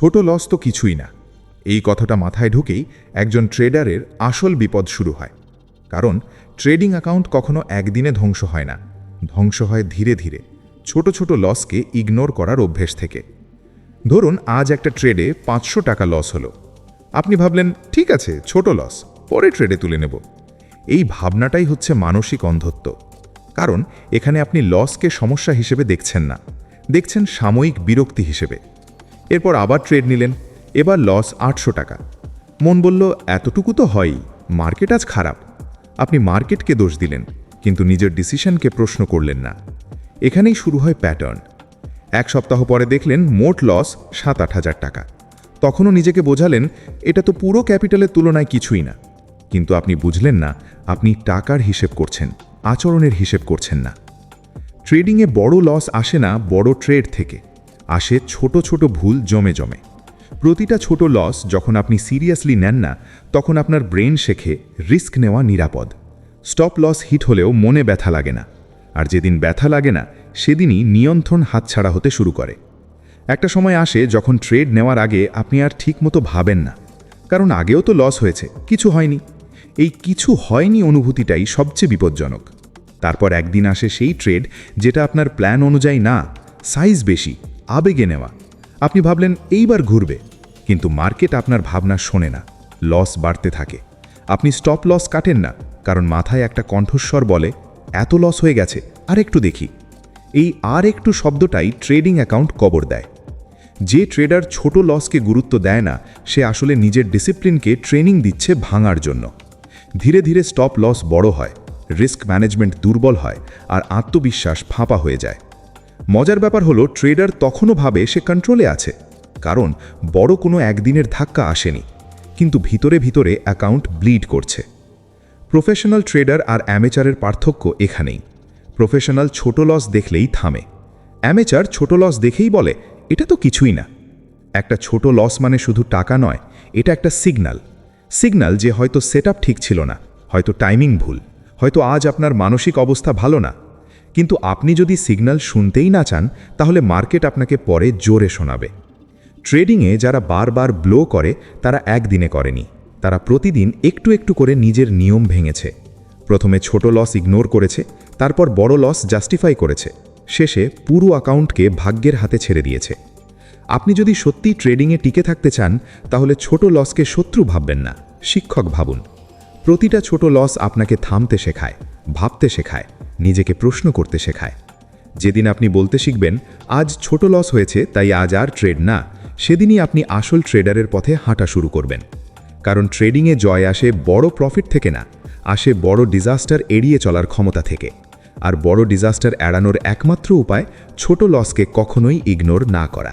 ছোট লস তো কিছুই না। এই কথাটা মাথায় ঢুকেই একজন ট্রেডারের আসল বিপদ শুরু হয়। কারণ ট্রেডিং অ্যাকাউন্ট কখনো একদিনে ধ্বংস হয় না। ধ্বংস হয় ধীরে ধীরে। ছোট ছোট লসকে ইগনোর করার অভ্যেস থেকে। ধরুন, আজ একটা ট্রেডে পাঁচশো টাকা লস হলো। আপনি ভাবলেন, ঠিক আছে, ছোট লস, পরে ট্রেডে তুলে নেব। এই ভাবনাটাই হচ্ছে মানসিক অন্ধত্ব। কারণ, এখানে আপনি লসকে সমস্যা হিসেবে দেখছেন না। দেখছেন সাময়িক বিরক্তি হিসেবে। এরপর আবার ট্রেড নিলেন। এবার লস আটশো টাকা। মন বলল, এতটুকু তো হয়ই মার্কেট আজ খারাপ। আপনি মার্কেটকে দোষ দিলেন, কিন্তু নিজের ডিসিশনকে প্রশ্ন করলেন না। এখানেই শুরু হয় প্যাটার্ন এক সপ্তাহ পরে দেখলেন, মোট লস সাত আট হাজার টাকা। তখনও নিজেকে বোঝালেন, এটা তো পুরো ক্যাপিটালের তুলনায় কিছুই না। কিন্তু আপনি বুঝলেন না, আপনি টাকার হিসেব করছেন, আচরণের হিসেব করছেন না। ট্রেডিংয়ে বড় লস আসে না, বড় ট্রেড থেকে। আসে ছোট ছোট ভুল জমে জমে। প্রতিটা ছোট লস যখন আপনি সিরিয়াসলি নেন না, তখন আপনার ব্রেন শেখে রিস্ক নেওয়া নিরাপদ। স্টপ লস হিট হলেও মনে ব্যথা লাগে না। আর যেদিন ব্যথা লাগে না, সেদিনই নিয়ন্ত্রণ হাতছাড়া হতে শুরু করে। একটা সময় আসে যখন ট্রেড নেওয়ার আগে আপনি আর ঠিকমতো ভাবেন না। কারণ আগেও তো লস হয়েছে, কিছু হয়নি। এই কিছু হয়নি অনুভূতিটাই সবচেয়ে বিপজ্জনক। তারপর একদিন আসে সেই ট্রেড যেটা আপনার প্ল্যান অনুযায়ী না সাইজ বেশি। আবেগে নেওয়া। আপনি ভাবলেন, এইবার ঘুরবে। কিন্তু মার্কেট আপনার ভাবনা শোনে না। লস বাড়তে থাকে। আপনি স্টপ লস কাটেন না, কারণ মাথায় একটা কণ্ঠস্বর বলে, এত লস হয়ে গেছে আর একটু দেখি। এই আর একটু শব্দটাই ট্রেডিং অ্যাকাউন্ট কবর দেয়। যে ট্রেডার ছোট লসকে গুরুত্ব দেয় না, সে আসলে নিজের ডিসিপ্লিনকে ট্রেনিং দিচ্ছে ভাঙার জন্য। ধীরে ধীরে স্টপ লস বড় হয়, রিস্ক ম্যানেজমেন্ট দুর্বল হয়, আর আত্মবিশ্বাস ফাঁপা হয়ে যায়। মজার ব্যাপার হলো ট্রেডার তখনও ভাবে সে কন্ট্রোলে আছে, কারণ বড় কোনো একদিনের ধাক্কা আসেনি, কিন্তু ভিতরে ভিতরে অ্যাকাউন্ট ব্লিড করছে। প্রফেশনাল ট্রেডার আর অ্যামেচারের পার্থক্য এখানেই। প্রফেশনাল ছোট লস দেখলেই থামে। অ্যামেচার ছোট লস দেখেই বলে, এটা তো কিছুই না। একটা ছোট লস মানে শুধু টাকা নয়, এটা একটা সিগন্যাল সিগন্যাল যে হয়তো সেট ঠিক ছিল না, হয়তো টাইমিং ভুল, হয়তো আজ আপনার মানসিক অবস্থা ভালো না কিন্তু আপনি যদি সিগন্যাল শুনতেই না চান, তাহলে মার্কেট আপনাকে পরে জোরে শোনাবে। ট্রেডিংয়ে যারা বারবার ব্লো করে, তারা একদিনে করেনি। তারা প্রতিদিন একটু একটু করে নিজের নিয়ম ভেঙেছে। প্রথমে ছোট লস ইগনোর করেছে, তারপর বড় লস জাস্টিফাই করেছে। শেষে পুরো অ্যাকাউন্টকে ভাগ্যের হাতে ছেড়ে দিয়েছে। আপনি যদি সত্যি ট্রেডিংয়ে টিকে থাকতে চান, তাহলে ছোট লসকে শত্রু ভাববেন না, শিক্ষক ভাবুন। প্রতিটা ছোট লস আপনাকে থামতে শেখায়, ভাবতে শেখায়। নিজেকে প্রশ্ন করতে শেখায়। যেদিন আপনি বলতে শিখবেন, আজ ছোট লস হয়েছে, তাই আজ আর ট্রেড না, সেদিনই আপনি আসল ট্রেডারের পথে হাঁটা শুরু করবেন। কারণ ট্রেডিংয়ে জয় আসে বড় প্রফিট থেকে না, আসে বড় ডিজাস্টার এড়িয়ে চলার ক্ষমতা থেকে। আর বড় ডিজাস্টার এড়ানোর একমাত্র উপায় ছোট লসকে কখনোই ইগনোর না করা।